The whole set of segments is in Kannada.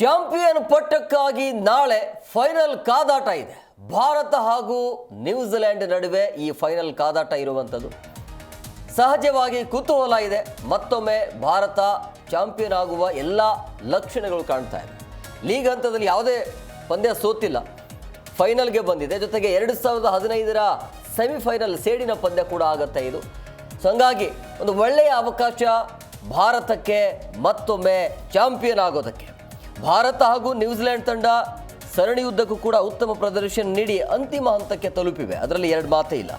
ಚಾಂಪಿಯನ್ ಪಟ್ಟಕ್ಕಾಗಿ ನಾಳೆ ಫೈನಲ್ ಕಾದಾಟ ಇದೆ. ಭಾರತ ಹಾಗೂ ನ್ಯೂಜಿಲೆಂಡ್ ನಡುವೆ ಈ ಫೈನಲ್ ಕಾದಾಟ ಇರುವಂಥದ್ದು. ಸಹಜವಾಗಿ ಕುತೂಹಲ ಇದೆ. ಮತ್ತೊಮ್ಮೆ ಭಾರತ ಚಾಂಪಿಯನ್ ಆಗುವ ಎಲ್ಲ ಲಕ್ಷಣಗಳು ಕಾಣ್ತಾ ಇದೆ. ಲೀಗ್ ಹಂತದಲ್ಲಿ ಯಾವುದೇ ಪಂದ್ಯ ಸೋತಿಲ್ಲ. ಫೈನಲ್ಗೆ ಬಂದಿದೆ. ಜೊತೆಗೆ ಎರಡು ಸಾವಿರದ ಹದಿನೈದರ ಸೆಮಿಫೈನಲ್ ಸೇಡಿನ ಪಂದ್ಯ ಕೂಡ ಆಗುತ್ತೆ ಇದು. ಸೊ ಹಂಗಾಗಿ ಒಂದು ಒಳ್ಳೆಯ ಅವಕಾಶ ಭಾರತಕ್ಕೆ ಮತ್ತೊಮ್ಮೆ ಚಾಂಪಿಯನ್ ಆಗೋದಕ್ಕೆ. ಭಾರತ ಹಾಗೂ ನ್ಯೂಜಿಲೆಂಡ್ ತಂಡ ಸರಣಿ ಸರಣಿಯುದ್ದಕ್ಕೂ ಕೂಡ ಉತ್ತಮ ಪ್ರದರ್ಶನ ನೀಡಿ ಅಂತಿಮ ಹಂತಕ್ಕೆ ತಲುಪಿವೆ. ಅದರಲ್ಲಿ ಎರಡು ಮಾತೇ ಇಲ್ಲ.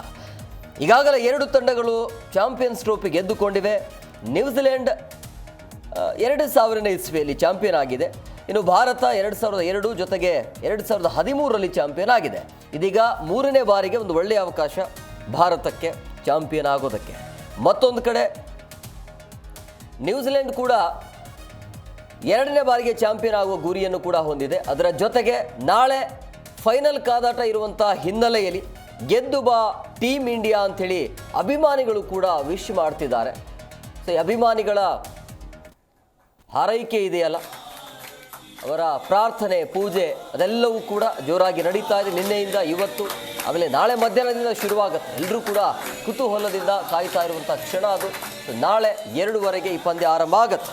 ಈಗಾಗಲೇ ಎರಡು ತಂಡಗಳು ಚಾಂಪಿಯನ್ಸ್ ಟ್ರೋಫಿ ಗೆದ್ದುಕೊಂಡಿವೆ. ನ್ಯೂಜಿಲೆಂಡ್ ಎರಡು ಸಾವಿರನೇ ಇಸ್ವಿಯಲ್ಲಿ ಚಾಂಪಿಯನ್ ಆಗಿದೆ. ಇನ್ನು ಭಾರತ ಎರಡು ಸಾವಿರದ ಎರಡು ಜೊತೆಗೆ ಎರಡು ಸಾವಿರದ ಹದಿಮೂರರಲ್ಲಿ ಚಾಂಪಿಯನ್ ಆಗಿದೆ. ಇದೀಗ ಮೂರನೇ ಬಾರಿಗೆ ಒಂದು ಒಳ್ಳೆಯ ಅವಕಾಶ ಭಾರತಕ್ಕೆ ಚಾಂಪಿಯನ್ ಆಗೋದಕ್ಕೆ. ಮತ್ತೊಂದು ಕಡೆ, ನ್ಯೂಜಿಲೆಂಡ್ ಕೂಡ ಎರಡನೇ ಬಾರಿಗೆ ಚಾಂಪಿಯನ್ ಆಗುವ ಗುರಿಯನ್ನು ಕೂಡ ಹೊಂದಿದೆ. ಅದರ ಜೊತೆಗೆ ನಾಳೆ ಫೈನಲ್ ಕಾದಾಟ ಇರುವಂತಹ ಹಿನ್ನೆಲೆಯಲ್ಲಿ ಗೆದ್ದು ಬಾ ಟೀಮ್ ಇಂಡಿಯಾ ಅಂಥೇಳಿ ಅಭಿಮಾನಿಗಳು ಕೂಡ ವಿಶ್ ಮಾಡ್ತಿದ್ದಾರೆ. ಸೊ ಅಭಿಮಾನಿಗಳ ಹಾರೈಕೆ ಇದೆಯಲ್ಲ? ಅವರ ಪ್ರಾರ್ಥನೆ, ಪೂಜೆ ಅದೆಲ್ಲವೂ ಕೂಡ ಜೋರಾಗಿ ನಡೀತಾ ಇದೆ. ನಿನ್ನೆಯಿಂದ ಇವತ್ತು, ಆಮೇಲೆ ನಾಳೆ ಮಧ್ಯಾಹ್ನದಿಂದ ಶುರುವಾಗುತ್ತೆ. ಎಲ್ಲರೂ ಕೂಡ ಕುತೂಹಲದಿಂದ ಕಾಯ್ತಾ ಇರುವಂಥ ಕ್ಷಣ ಅದು. ನಾಳೆ ಎರಡುವರೆಗೆ ಈ ಪಂದ್ಯ ಆರಂಭ ಆಗುತ್ತೆ.